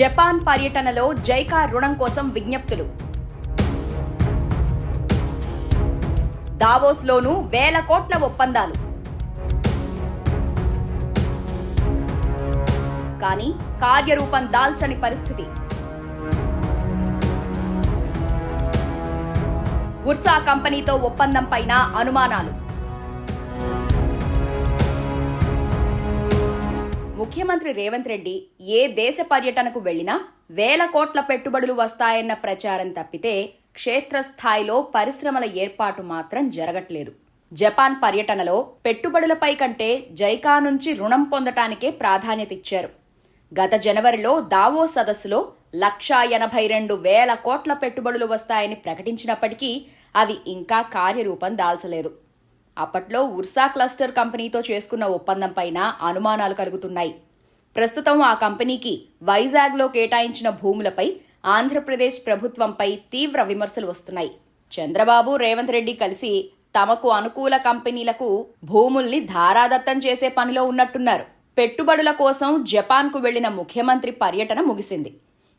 Japan పర్యటనలో JICA రుణం కోసం విజ్ఞప్తులు. దావోస్లోనూ వేల కోట్ల ఒప్పందాలు. కానీ కార్యరూపం దాల్చని పరిస్థితి. ఉర్సా కంపెనీతో ఒప్పందం పైన అనుమానాలు. ముఖ్యమంత్రి రేవంత్ రెడ్డి ఏ దేశ పర్యటనకు వెళ్ళినా వేల కోట్ల పెట్టుబడులు వస్తాయన్న ప్రచారం తప్పితే క్షేత్రస్థాయిలో పరిశ్రమల ఏర్పాటు మాత్రం జరగట్లేదు. జపాన్ పర్యటనలో పెట్టుబడులపై కంటే జైకా నుంచి రుణం పొందటానికే ప్రాధాన్యత ఇచ్చారు. గత జనవరిలో దావో సదస్సులో లక్షా ఎనభై రెండు వేల కోట్ల పెట్టుబడులు వస్తాయని ప్రకటించినప్పటికీ అవి ఇంకా కార్యరూపం దాల్చలేదు. అప్పట్లో ఉర్సా క్లస్టర్ కంపెనీతో చేసుకున్న ఒప్పందం పైన అనుమానాలు కలుగుతున్నాయి. ప్రస్తుతం ఆ కంపెనీకి వైజాగ్లో కేటాయించిన భూములపై ఆంధ్రప్రదేశ్ ప్రభుత్వంపై తీవ్ర విమర్శలు వస్తున్నాయి. చంద్రబాబు రేవంత్ రెడ్డి కలిసి తమకు అనుకూల కంపెనీలకు భూముల్ని ధారాదత్తం చేసే పనిలో ఉన్నట్టున్నారు. పెట్టుబడుల కోసం జపాన్కు వెళ్ళిన ముఖ్యమంత్రి పర్యటన ముగిసింది.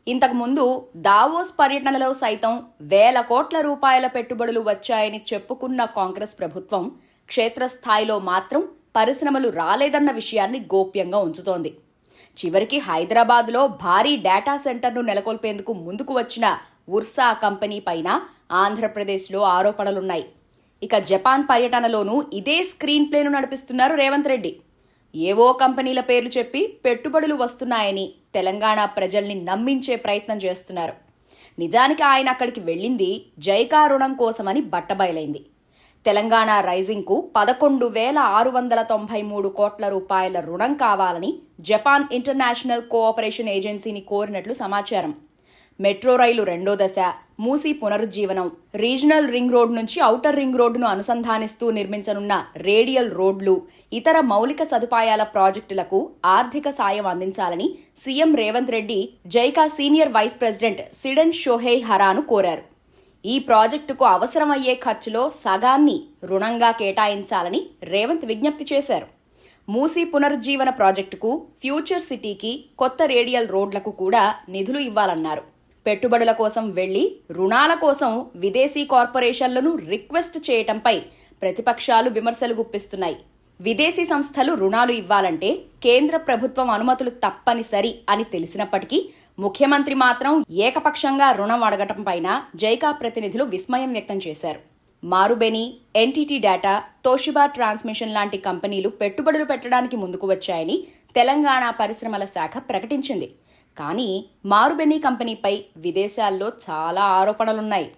ఇంతకుముందు దావోస్ పర్యటనలో సైతం వేల కోట్ల రూపాయల పెట్టుబడులు వచ్చాయని చెప్పుకున్న కాంగ్రెస్ ప్రభుత్వం క్షేత్రస్థాయిలో మాత్రం పరిశ్రమలు రాలేదన్న విషయాన్ని గోప్యంగా ఉంచుతోంది. చివరికి హైదరాబాద్లో భారీ డేటా సెంటర్ను నెలకొల్పేందుకు ముందుకు వచ్చిన ఉర్సా కంపెనీ పైన ఆంధ్రప్రదేశ్లో ఆరోపణలున్నాయి. ఇక జపాన్ పర్యటనలోనూ ఇదే స్క్రీన్ ప్లేను నడిపిస్తున్నారు రేవంత్ రెడ్డి. ఏవో కంపెనీల పేర్లు చెప్పి పెట్టుబడులు వస్తున్నాయని తెలంగాణ ప్రజల్ని నమ్మించే ప్రయత్నం చేస్తున్నారు. నిజానికి ఆయన అక్కడికి వెళ్ళింది జైకా రుణం కోసమని బట్టబయలైంది. తెలంగాణ రైజింగ్కు పదకొండు వేల ఆరు వందల తొంభై మూడు కోట్ల రూపాయల రుణం కావాలని జపాన్ ఇంటర్నేషనల్ కోఆపరేషన్ ఏజెన్సీని కోరినట్లు సమాచారం. మెట్రో రైలు రెండో దశ మూసి పునరుజ్జీవనం. రీజనల్ రింగ్ రోడ్ నుంచి ఔటర్ రింగ్ రోడ్డును అనుసంధానిస్తూ నిర్మించనున్న రేడియల్ రోడ్లు ఇతర మౌలిక సదుపాయాల ప్రాజెక్టులకు ఆర్థిక సాయం అందించాలని CM Revanth Reddy JICA senior vice president సిడెన్ Shohei హరాను కోరారు. ఈ ప్రాజెక్టుకు అవసరమయ్యే ఖర్చులో సగాన్ని రుణంగా కేటాయించాలని రేవంత్ విజ్ఞప్తి చేశారు. మూసీ పునరుజ్జీవన ప్రాజెక్టుకు ఫ్యూచర్ సిటీకి కొత్త రేడియల్ రోడ్లకు కూడా నిధులు ఇవ్వాలన్నారు. పెట్టుబడుల కోసం వెళ్ళి రుణాల కోసం విదేశీ కార్పొరేషన్లను రిక్వెస్ట్ చేయటంపై ప్రతిపక్షాలు విమర్శలు గుప్పిస్తున్నాయి. విదేశీ సంస్థలు రుణాలు ఇవ్వాలంటే కేంద్ర ప్రభుత్వం అనుమతులు తప్పనిసరి అని తెలిసినప్పటికీ ముఖ్యమంత్రి మాత్రం ఏకపక్షంగా రుణం అడగటం పైన జైకా ప్రతినిధులు విస్మయం వ్యక్తం చేశారు. Marubeni NTT Data Toshiba transmission లాంటి కంపెనీలు పెట్టుబడులు పెట్టడానికి ముందుకు వచ్చాయని తెలంగాణ పరిశ్రమల శాఖ ప్రకటించింది. కానీ మారుబెని కంపెనీపై విదేశాల్లో చాలా ఆరోపణలున్నాయి.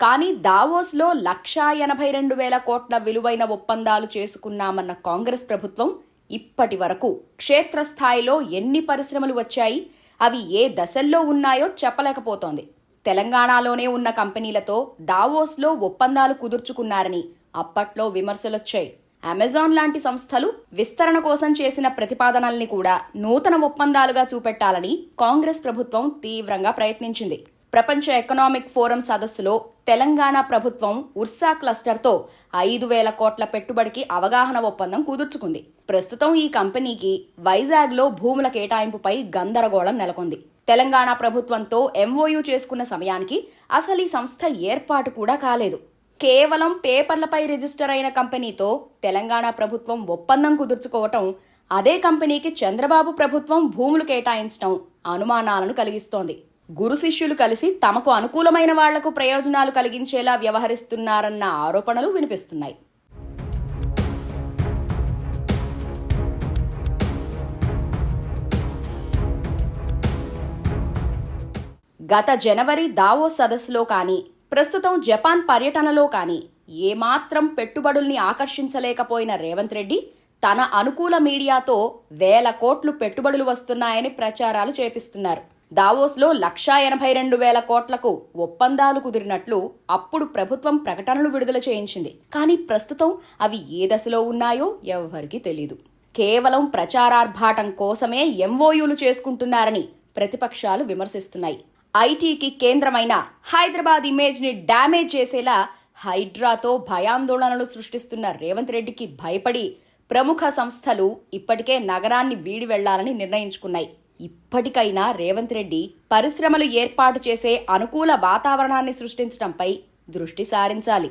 కానీ దావోస్లో లక్షా ఎనభై రెండు వేల కోట్ల విలువైన ఒప్పందాలు చేసుకున్నామన్న కాంగ్రెస్ ప్రభుత్వం ఇప్పటి వరకు క్షేత్రస్థాయిలో ఎన్ని పరిశ్రమలు వచ్చాయి అవి ఏ దశల్లో ఉన్నాయో చెప్పలేకపోతోంది. తెలంగాణలోనే ఉన్న కంపెనీలతో దావోస్లో ఒప్పందాలు కుదుర్చుకున్నారని అప్పట్లో విమర్శలొచ్చాయి. అమెజాన్ లాంటి సంస్థలు విస్తరణ కోసం చేసిన ప్రతిపాదనల్ని కూడా నూతన ఒప్పందాలుగా చూపెట్టాలని కాంగ్రెస్ ప్రభుత్వం తీవ్రంగా ప్రయత్నించింది. ప్రపంచ ఎకనామిక్ ఫోరం సదస్సులో తెలంగాణ ప్రభుత్వం ఉర్సా క్లస్టర్తో ఐదు వేల కోట్ల పెట్టుబడికి అవగాహన ఒప్పందం కుదుర్చుకుంది. ప్రస్తుతం ఈ కంపెనీకి వైజాగ్లో భూముల కేటాయింపుపై గందరగోళం నెలకొంది. తెలంగాణ ప్రభుత్వంతో ఎంఓయూ చేసుకున్న సమయానికి అసలు ఈ సంస్థ ఏర్పాటు కూడా కాలేదు. కేవలం పేపర్లపై రిజిస్టర్ అయిన కంపెనీతో తెలంగాణ ప్రభుత్వం ఒప్పందం కుదుర్చుకోవటం అదే కంపెనీకి చంద్రబాబు ప్రభుత్వం భూములు కేటాయించడం అనుమానాలను కలిగిస్తోంది. గురు శిష్యులు కలిసి తమకు అనుకూలమైన వాళ్ళకు ప్రయోజనాలు కలిగించేలా వ్యవహరిస్తున్నారన్న ఆరోపణలు వినిపిస్తున్నాయి. గత జనవరి దావో సదస్సులో కానీ ప్రస్తుతం జపాన్ పర్యటనలో కానీ ఏమాత్రం పెట్టుబడుల్ని ఆకర్షించలేకపోయిన రేవంత్ రెడ్డి తన అనుకూల మీడియాతో వేల కోట్లు పెట్టుబడులు వస్తున్నాయని ప్రచారాలు చేపిస్తున్నారు. దావోస్లో లక్షా ఎనభై రెండు వేల కోట్లకు ఒప్పందాలు కుదిరినట్లు అప్పుడు ప్రభుత్వం ప్రకటనలు విడుదల చేయించింది. కానీ ప్రస్తుతం అవి ఏ దశలో ఉన్నాయో ఎవరికీ తెలియదు కేవలం ప్రచారార్భాటం కోసమే ఎంఓయూలు చేసుకుంటున్నారని ప్రతిపక్షాలు విమర్శిస్తున్నాయి. ఐటీకి కేంద్రమైన హైదరాబాద్ ఇమేజ్ని డ్యామేజ్ చేసేలా హైడ్రాతో భయాందోళనలు సృష్టిస్తున్న రేవంత్ రెడ్డికి భయపడి ప్రముఖ సంస్థలు ఇప్పటికే నగరాన్ని వీడి వెళ్ళాలని నిర్ణయించుకున్నాయి. ఇప్పటికైనా రేవంత్ రెడ్డి పరిశ్రమలు ఏర్పాటు చేసే అనుకూల వాతావరణాన్ని సృష్టించడంపై దృష్టి సారించాలి.